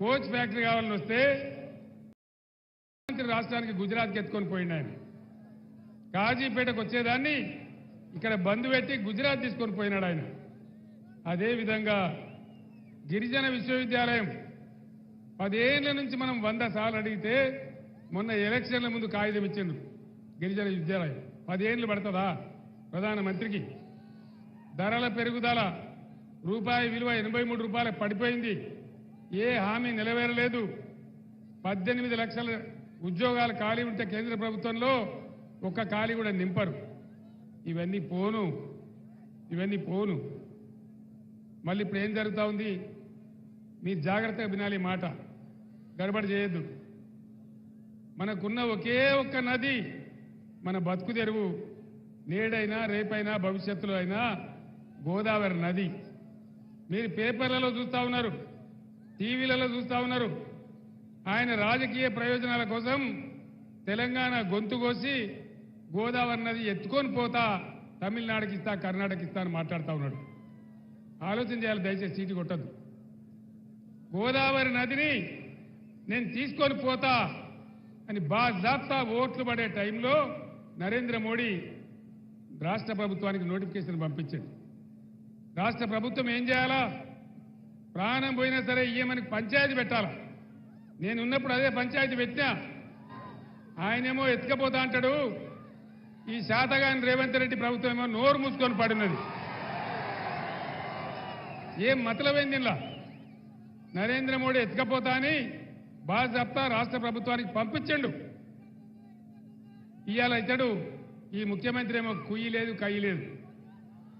Coach factory కావాలని వస్తే రాష్ట్రానికి గుజరాత్కి ఎత్తుకొని పోయిండు ఆయన. కాజీపేటకు వచ్చేదాన్ని ఇక్కడ బంద్ పెట్టి గుజరాత్ తీసుకొని పోయినాడు ఆయన. అదేవిధంగా గిరిజన విశ్వవిద్యాలయం పదేళ్ళ నుంచి మనం వంద సార్లు అడిగితే మొన్న ఎలక్షన్ల ముందు కాగితం ఇచ్చిండ్రు గిరిజన విద్యాలయం. పదేళ్ళు పడుతుందా ప్రధానమంత్రికి? ధరల పెరుగుదల రూపాయి విలువ ఎనభై మూడు రూపాయలు పడిపోయింది. ఏ హామీ నెరవేరలేదు పద్దెనిమిది లక్షల ఉద్యోగాలు ఖాళీ ఉంటే కేంద్ర ప్రభుత్వంలో ఒక్క ఖాళీ కూడా నింపరు. ఇవన్నీ పోను. ఇవన్నీ పోను. మళ్ళీ ఇప్పుడు ఏం జరుగుతూ ఉంది? మీరు జాగ్రత్తగా వినాలి మాట. గడబడి చేయొద్దు. మనకున్న ఒకే ఒక్క నది మన బతుకు తెరువు. నేడైనా రేపైనా భవిష్యత్తులో అయినా గోదావరి నది. మీరు పేపర్లలో చూస్తా ఉన్నారు. టీవీలలో చూస్తా ఉన్నారు. ఆయన రాజకీయ ప్రయోజనాల కోసం తెలంగాణ గొంతు కోసి గోదావరి నది ఎత్తుకొని పోతా తమిళనాడుకి ఇస్తా కర్ణాటక ఇస్తా అని మాట్లాడుతూ ఉన్నాడు. ఆలోచన చేయాలి దయచేసి సీటు కొట్టద్దు. గోదావరి నదిని నేను తీసుకొని పోతా అని బాజాప్తా ఓట్లు పడే టైంలో నరేంద్ర మోడీ రాష్ట్ర ప్రభుత్వానికి నోటిఫికేషన్ పంపించాడు. రాష్ట్ర ప్రభుత్వం ఏం చేయాలా? ప్రాణం పోయినా సరే ఇయ్యమని పంచాయతీ పెట్టాలా? నేను ఉన్నప్పుడు అదే పంచాయతీ పెట్టినా? ఆయనేమో ఎత్తుకపోతా అంటాడు. ఈ శాతగాని రేవంత్ రెడ్డి ప్రభుత్వం ఏమో నోరు మూసుకొని పడినది. ఏం మతలమైంది ఇలా నరేంద్ర మోడీ ఎత్తుకపోతా అని బాజప్తా రాష్ట్ర ప్రభుత్వానికి పంపించండు. ఇవాళ ఇతడు ఈ ముఖ్యమంత్రి ఏమో కుయ్యి లేదు కయ్యి లేదు.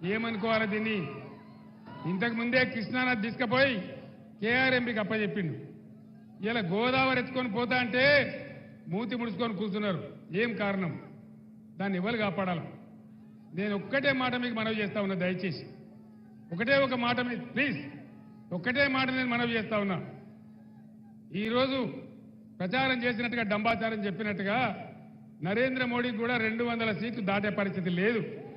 ఏమనుకోవాలి దీన్ని? ఇంతకు ముందే కృష్ణానది తీసుకుపోయి కేఆర్ఎంపీకి అప్పచెప్పిండు. ఇలా గోదావరి ఎత్తుకొని పోతా అంటే మూతి ముడుచుకొని కూర్చున్నారు. ఏం కారణం? దాన్ని ఎవరు కాపాడాలి? నేను ఒక్కటే మాట మీకు మనవి చేస్తా ఉన్నా దయచేసి. ఒకటే ఒక మాట మీద ప్లీజ్. ఒక్కటే మాట నేను మనవి చేస్తా ఉన్నా. ఈరోజు ప్రచారం చేసినట్టుగా డంబాచారం చెప్పినట్టుగా నరేంద్ర మోడీకి కూడా రెండు వందల సీట్లు దాటే పరిస్థితి లేదు.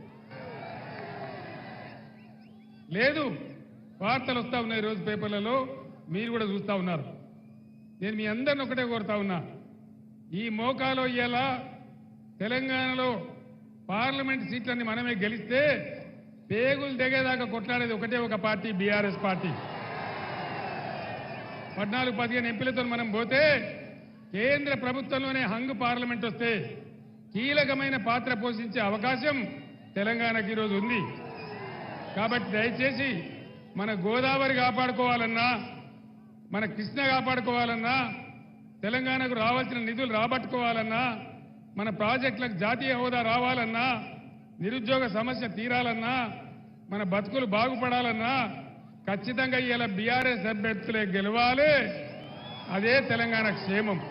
లేదు. వార్తలు వస్తా ఉన్నాయి రోజు పేపర్లలో. మీరు కూడా చూస్తా ఉన్నారు. నేను మీ అందరిని ఒకటే కోరుతా ఉన్నా. ఈ మోకాలో ఇలా తెలంగాణలో పార్లమెంట్ సీట్లన్నీ మనమే గెలిస్తే పేగులు దిగేదాకా కొట్లాడేది ఒకటే ఒక పార్టీ బీఆర్ఎస్ పార్టీ. పద్నాలుగు పదిహేను ఎంపీలతో మనం పోతే కేంద్ర ప్రభుత్వంలోనే హంగ్ పార్లమెంట్ వస్తే కీలకమైన పాత్ర పోషించే అవకాశం తెలంగాణకి ఈరోజు ఉంది. కాబట్టి దయచేసి మన గోదావరి కాపాడుకోవాలన్నా మన కృష్ణ కాపాడుకోవాలన్నా తెలంగాణకు రావాల్సిన నిధులు రాబట్టుకోవాలన్నా మన ప్రాజెక్టులకు జాతీయ హోదా రావాలన్నా నిరుద్యోగ సమస్య తీరాలన్నా మన బతుకులు బాగుపడాలన్నా ఖచ్చితంగా ఇలా బీఆర్ఎస్ అభ్యర్థులే గెలవాలి. అదే తెలంగాణ క్షేమం.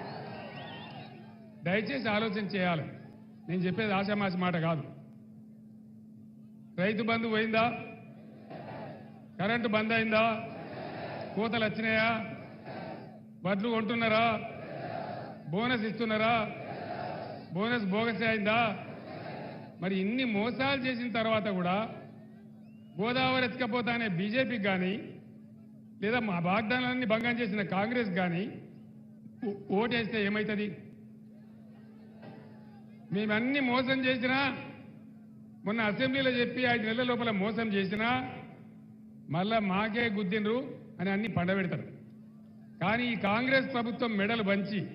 దయచేసి ఆలోచన చేయాలి. నేను చెప్పేది ఆశామాసి మాట కాదు. రైతు బంధు పోయిందా? కరెంటు బంద్ అయిందా? కోతలు వచ్చినాయా? బడ్లు కొంటున్నారా? బోనస్ ఇస్తున్నారా? బోనస్ బోగస్ అయిందా? మరి ఇన్ని మోసాలు చేసిన తర్వాత కూడా గోదావరి ఎత్తుకపోతానే బీజేపీకి కానీ లేదా మా వాగ్దానాలన్నీ భంగం చేసిన కాంగ్రెస్ కానీ ఓటేస్తే ఏమవుతుంది మేమన్నీ మోసం చేసినా మొన్న అసెంబ్లీలో చెప్పి ఐదు నెలల లోపల మోసం చేసినా మళ్ళా మాకే గుద్దినరు అని అన్ని పండబెడతారు. కానీ ఈ కాంగ్రెస్ ప్రభుత్వం మెడలు బంచి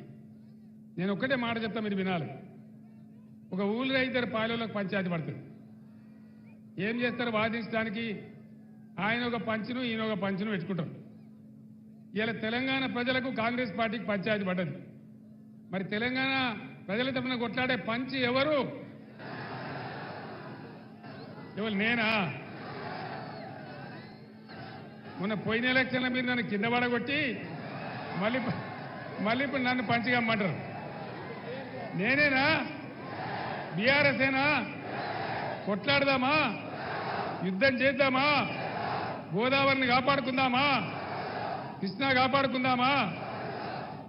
నేను ఒక్కటే మాట చెప్తా మీరు వినాలి. ఒక ఊళ్ళో ఇద్దరు పాలెలకు పంచాయతీ పడుతుంది. ఏం చేస్తారు? వాదించడానికి ఆయన ఒక పంచును ఈయన ఒక పంచును పెట్టుకుంటారు. ఇలా తెలంగాణ ప్రజలకు కాంగ్రెస్ పార్టీకి పంచాయతీ పడ్డది. మరి తెలంగాణ ప్రజల తరఫున కొట్లాడే పంచి ఎవరు? ఎవరు? నేనా? మొన్న పోయిన ఎలక్షన్లో మీరు నన్ను కింద పడగొట్టి మళ్ళీ మళ్ళీ ఇప్పుడు నన్ను పంచగమ్మంటారు. నేనేనా? బీఆర్ఎస్ ఏనా కొట్లాడదామా? యుద్ధం చేద్దామా? గోదావరిని కాపాడుకుందామా? కృష్ణా కాపాడుకుందామా?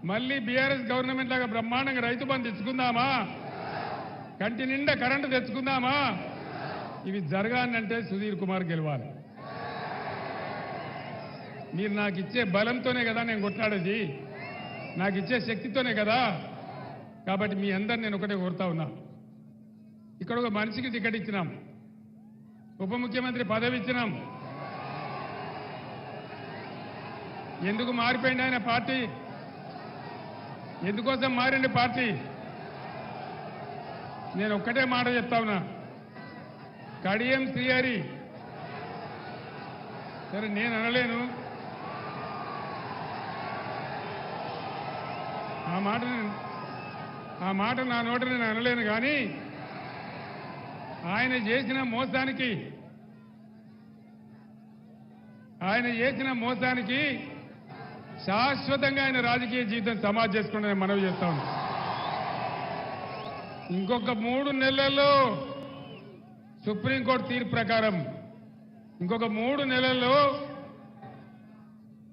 మళ్ళీ బీఆర్ఎస్ గవర్నమెంట్ లాగా బ్రహ్మాండంగా రైతు బంధు తెచ్చుకుందామా? కంటి నిండా కరెంటు తెచ్చుకుందామా? ఇవి జరగాలంటే సుధీర్ కుమార్ గెలవాలి. మీరు నాకు ఇచ్చే బలంతోనే కదా నేను కొట్లాడేది. నాకు ఇచ్చే శక్తితోనే కదా. కాబట్టి మీ అందరు నేను ఒకటే కోరుతా ఉన్నా. ఇక్కడ ఒక మనిషికి టికెట్ ఇచ్చినాం. ఉప ముఖ్యమంత్రి పదవి ఇచ్చినాం. ఎందుకు మారిపోయింది ఆయన పార్టీ? ఎందుకోసం మారింది పార్టీ? నేను ఒక్కటే మాట చెప్తా ఉన్నా. కడియం శ్రీహరి. సరే నేను అనలేను. ఆ మాట ఆ మాట నా నోట నేను అనలేను కానీ ఆయన చేసిన మోసానికి ఆయన చేసిన మోసానికి శాశ్వతంగా ఆయన రాజకీయ జీవితం సమాజ్ చేసుకుంటే మనవి చేస్తాం ఇంకొక మూడు నెలల్లో సుప్రీంకోర్టు తీర్పు ప్రకారం ఇంకొక మూడు నెలల్లో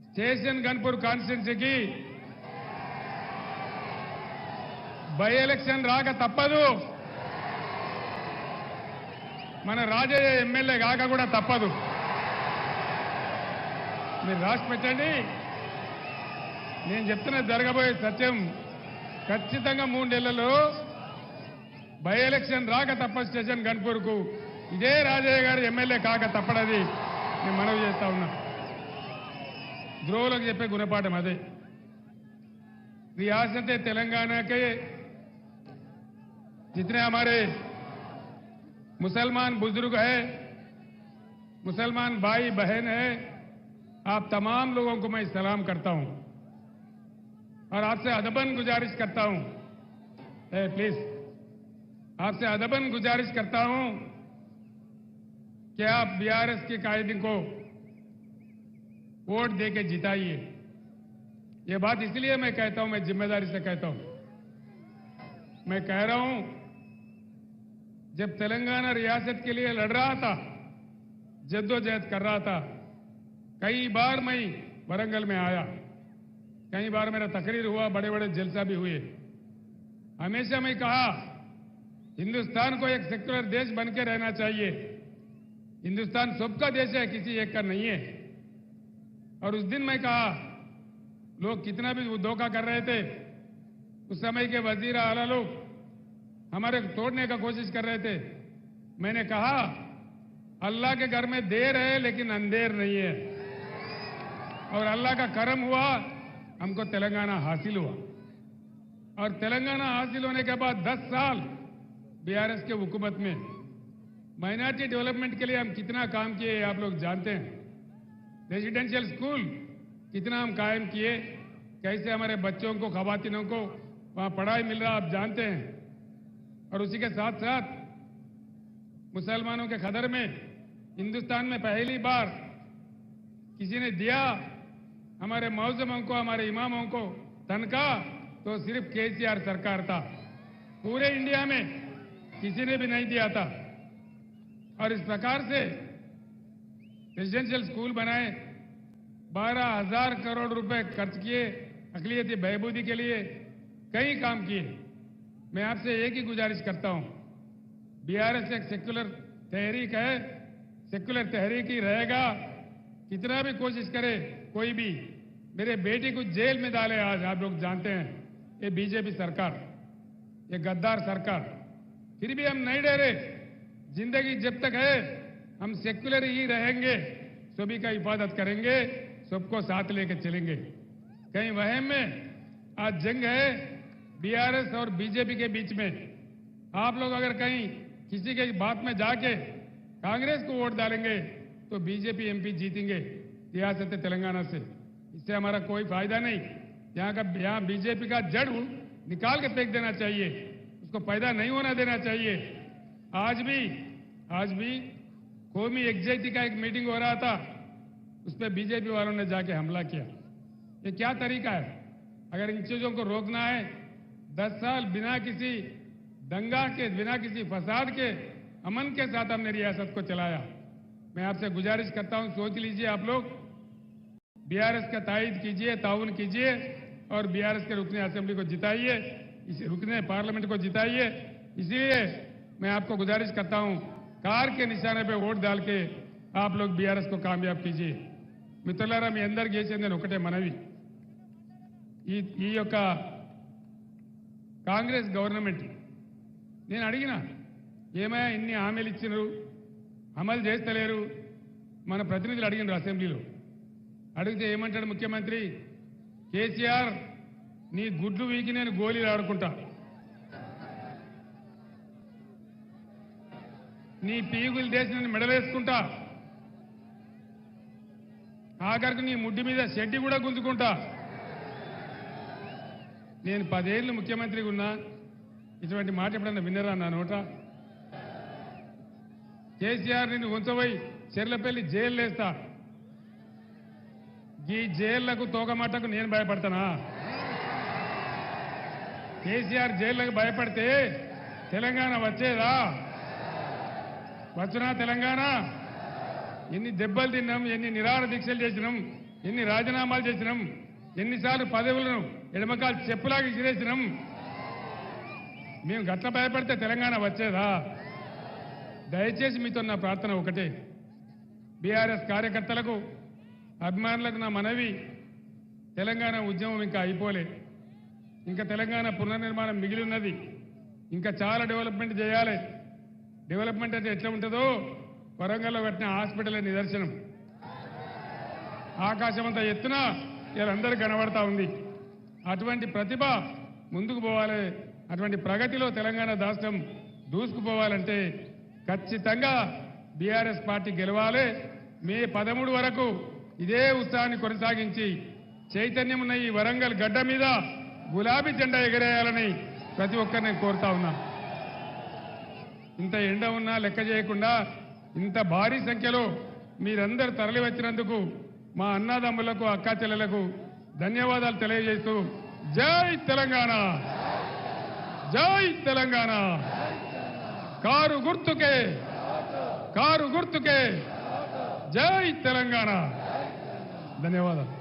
స్టేషన్ గన్పూర్ కాన్స్టిట్యున్సీకి బై ఎలక్షన్ రాక తప్పదు. మన రాజయ్య ఎమ్మెల్యే కాక కూడా తప్పదు. మీరు రాసి పెట్టండి. నేను చెప్తున్న జరగబోయే సత్యం. ఖచ్చితంగా మూడు బై ఎలక్షన్ రాక తప్ప స్టేషన్ గన్పూర్కు. ఇదే రాజయ్య గారు ఎమ్మెల్యే కాక తప్పడది. నేను మనవి చేస్తా ఉన్నా. ద్రోహులకు చెప్పే గుణపాఠం అదే. రియాసతే తెలంగాణకే जितने हमारे मुसलमान बुज़ुर्ग हैं, मुसलमान भाई बहन है, आप तमाम लोगों को मैं सलाम करता हूँ। और आपसे अदबन गुजारिश करता हूँ। प्लीज़ आपसे अदबन गुजारिश करता हूँ कि आप बीआरएस के कायदे को वोट दे के जिताइए। ये बात इसलिए मैं कहता हूँ, मैं ज़िम्मेदारी से कहता हूँ। मैं कह रहा हूँ जब तेलंगाना रियासत के लिए लड़ रहा था, जद्दोजहद कर रहा था, कई बार मैं वरंगल में आया। कई बार मेरा तकरीर हुआ बड़े बड़े जलसा भी हुए। हमेशा मैं कहा, हिंदुस्तान को एक सेक्युलर देश बन के रहना चाहिए। हिंदुस्तान सबका देश है, किसी एक का नहीं है। और उस दिन मैं कहा, लोग कितना भी धोखा कर रहे थे, उस समय के वज़ीर आला लोग हमारे तोड़ने का कोशिश कर रहे थे। मैंने कहा, अल्लाह के घर में देर है, लेकिन अंधेर नहीं है। और अल्लाह का करम हुआ, हमको तेलंगाना हासिल हुआ। और तेलंगाना हासिल होने के बाद 10 साल बीआरएस के हुकूमत में माइनॉरिटी डेवलपमेंट के लिए हम कितना काम किए आप लोग जानते हैं। रेजिडेंशियल स्कूल कितना हम कायम किए, कैसे हमारे बच्चों को खवातीनों को वहाँ पढ़ाई मिल रहा, आप जानते हैं। और उसी के साथ साथ मुसलमानों के खदर में, हिंदुस्तान में पहली बार किसी ने दिया हमारे मौजमों को, हमारे इमामों को तनखा तो सिर्फ़ केसीआर सरकार था। पूरे इंडिया में किसी ने भी नहीं दिया था। और इस प्रकार से रेजिडेंशियल स्कूल बनाए, बारह हज़ार करोड़ रुपए खर्च किए अकलियती बहबूदी के लिए कई काम किए। मैं आपसे एक ही गुजारिश करता हूँ। बीआरएस एक सेक्युलर तहरीक है। सेक्युलर तहरीक ही रहेगा। कितना भी कोशिश करे, कोई भी। मेरे बेटी को जेल में डाले आज, आप लोग जानते हैं। ये बीजेपी सरकार, ये गद्दार सरकार। फिर भी हम नहीं डरे। ज़िंदगी जब तक है, हम सेक्युलर ही रहेंगे। सभी का हिफाजत करेंगे, सबको साथ लेकर चलेंगे। कहीं वहम में आज जंग है बीआरएस और बीजेपी के बीच में। आप लोग अगर कहीं किसी के बात में जाके कांग्रेस को वोट डालेंगे तो बीजेपी एमपी जीतेंगे रियासत तेलंगाना से। इससे हमारा कोई फ़ायदा नहीं। यहाँ का, यहाँ बीजेपी का जड़ निकाल के फेंक देना चाहिए। उसको पैदा नहीं होना देना चाहिए। आज भी आज भी कौमी एग्जाइटी का एक मीटिंग हो रहा था। उस पर बीजेपी वालों ने जाके हमला किया। ये क्या तरीका है? अगर इन चीज़ों को रोकना है दस साल बिना किसी दंगा के बिना किसी फसाद के अमन के साथ हमने रियासत को चलाया मैं आपसे गुजारिश करता हूं सोच लीजिए आप लोग बीआरएस का तायद कीजिए ताउन कीजिए और बीआरएस के रुकने असेंबली को जिताइए इस रुकने पार्लियामेंट को जिताइए इसलिए मैं आपको गुजारिश करता हूं कार के निशाने पे वोट डाल के आप लोग बीआरएस को कामयाब कीजिए మిత్రులారా మీ అందరికి చేసేది నేను ఒకటే మనవి ఈ ఈ యొక్క కాంగ్రెస్ గవర్నమెంట్. నేను అడిగిన ఏమయ్యా ఇన్ని హామీలు ఇచ్చినారు? అమలు చేస్తలేరు? మన ప్రతినిధులు అడిగినారు అసెంబ్లీలో. అడిగితే ఏమంటాడు ముఖ్యమంత్రి? కేసీఆర్ నీ గుడ్లు వీకి నేను గోళీలు ఆడుకుంటా. నీ పీగులు చేసి నేను మెడలేసుకుంటా. ఆఖరికి నీ ముడ్డి మీద షెడ్డి కూడా గుంజుకుంటా. నేను పదేళ్ళు ముఖ్యమంత్రిగా ఉన్నా ఇటువంటి మాట ఎప్పుడన్నా విన్నరా నా నోట? కేసీఆర్ నిన్ను ఉంచబోయి చెర్లపల్లి జైలు వేస్తా. ఈ జైళ్ళకు తోకమాటకు నేను భయపడతానా? కేసీఆర్ జైళ్ళకు భయపడితే తెలంగాణ వచ్చేదా? వచ్చునా తెలంగాణ? ఎన్ని దెబ్బలు తిన్నాం ఎన్ని నిరాహార దీక్షలు చేసినాం ఎన్ని రాజీనామాలు చేసినాం ఎన్నిసార్లు పదవులను ఎడమకాలు చెప్పులాగా ఇసిరేసినాం మేము గట్ల భయపడితే తెలంగాణ వచ్చేదా? దయచేసి మీతో నా ప్రార్థన ఒకటే. బీఆర్ఎస్ కార్యకర్తలకు అభిమానులకు నా మనవి తెలంగాణ ఉద్యమం ఇంకా అయిపోలే. ఇంకా తెలంగాణ పునర్నిర్మాణం మిగిలి ఉన్నది ఇంకా చాలా డెవలప్మెంట్ చేయాలి. డెవలప్మెంట్ అంటే ఎట్లా ఉంటుందో? వరంగల్లో కట్టిన హాస్పిటల్ నిదర్శనం. ఆకాశం అంతా ఎత్తున వీళ్ళందరూ కనబడతా ఉంది. అటువంటి ప్రతిభ ముందుకు పోవాలి. అటువంటి ప్రగతిలో తెలంగాణ రాష్ట్రం దూసుకుపోవాలంటే ఖచ్చితంగా బీఆర్ఎస్ పార్టీ గెలవాలి. మే పదమూడు వరకు ఇదే ఉత్సాహాన్ని కొనసాగించి చైతన్యం ఉన్న ఈ వరంగల్ గడ్డ మీద గులాబీ జెండా ఎగరేయాలని ప్రతి ఒక్కరిని కోరుతా ఉన్నా. ఇంత ఎండ ఉన్నా లెక్క చేయకుండా ఇంత భారీ సంఖ్యలో మీరందరూ తరలి వచ్చినందుకు మా అన్నదమ్ములకు అక్కా చెల్లెలకు ధన్యవాదాలు తెలియజేస్తూ జై తెలంగాణ జై తెలంగాణ కారు గుర్తుకే కారు గుర్తుకే జై తెలంగాణ ధన్యవాదాలు